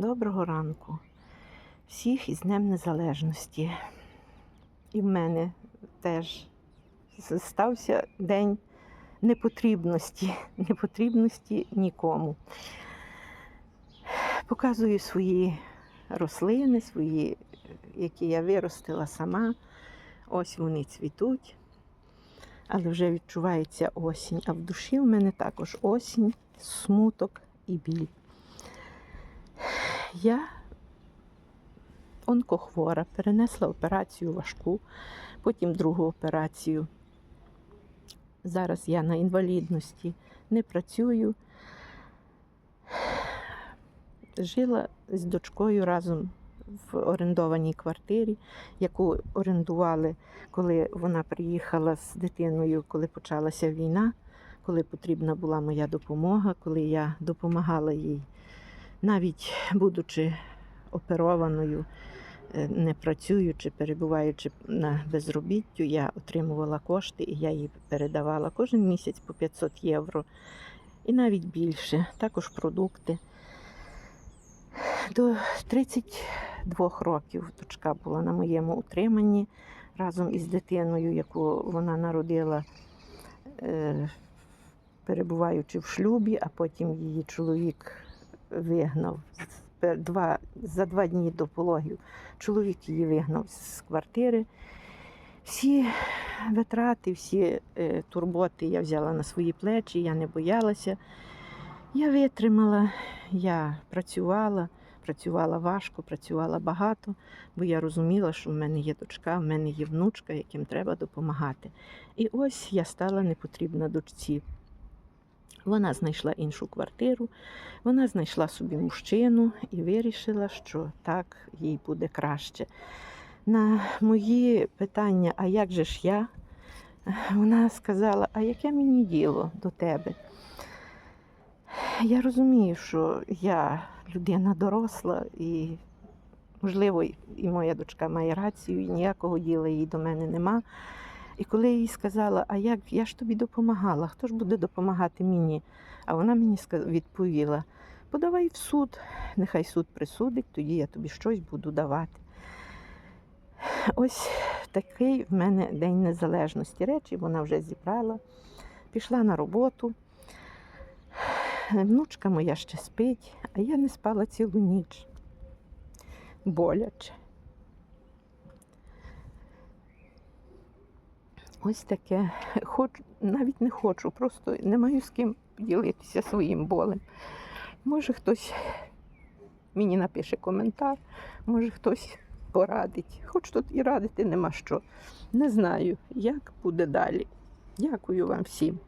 Доброго ранку. Всіх із Днем Незалежності. І в мене теж стався день непотрібності, непотрібності нікому. Показую свої рослини, свої, які я виростила сама. Ось вони цвітуть, але вже відчувається осінь. А в душі в мене також осінь, смуток і біль. Я онкохвора, перенесла операцію важку, потім другу операцію. Зараз я на інвалідності не працюю. Жила з дочкою разом в орендованій квартирі, яку орендували, коли вона приїхала з дитиною, коли почалася війна, коли потрібна була моя допомога, коли я допомагала їй, навіть будучи оперованою, е, не працюючи, перебуваючи на безробіттю, я отримувала кошти і я їй передавала кожен місяць по 500 євро і навіть більше, також продукти. До 32 років дочка була на моєму утриманні разом із дитиною, яку вона народила, е, перебуваючи в шлюбі, а потім її чоловік вигнав два, за два дні до пологів. Чоловік її вигнав з квартири. Всі витрати, всі е, турботи я взяла на свої плечі, я не боялася. Я витримала, я працювала, працювала важко, працювала багато, бо я розуміла, що в мене є дочка, в мене є внучка, яким треба допомагати. І ось я стала непотрібна дочці. Вона знайшла іншу квартиру, вона знайшла собі мужчину і вирішила, що так їй буде краще. На мої питання, а як же ж я? Вона сказала, а яке мені діло до тебе? Я розумію, що я людина доросла і, можливо, і моя дочка має рацію, і ніякого діла їй до мене нема. І коли я їй сказала, а як я ж тобі допомагала, хто ж буде допомагати мені? А вона мені відповіла: подавай в суд, нехай суд присудить, тоді я тобі щось буду давати. Ось такий в мене День Незалежності. Речі вона вже зібрала, пішла на роботу. Внучка моя ще спить, а я не спала цілу ніч. Боляче. Ось таке. Хоч, навіть не хочу, просто не маю з ким поділитися своїм болем. Може, хтось мені напише коментар, може хтось порадить. Хоч тут і радити нема що. Не знаю, як буде далі. Дякую вам всім.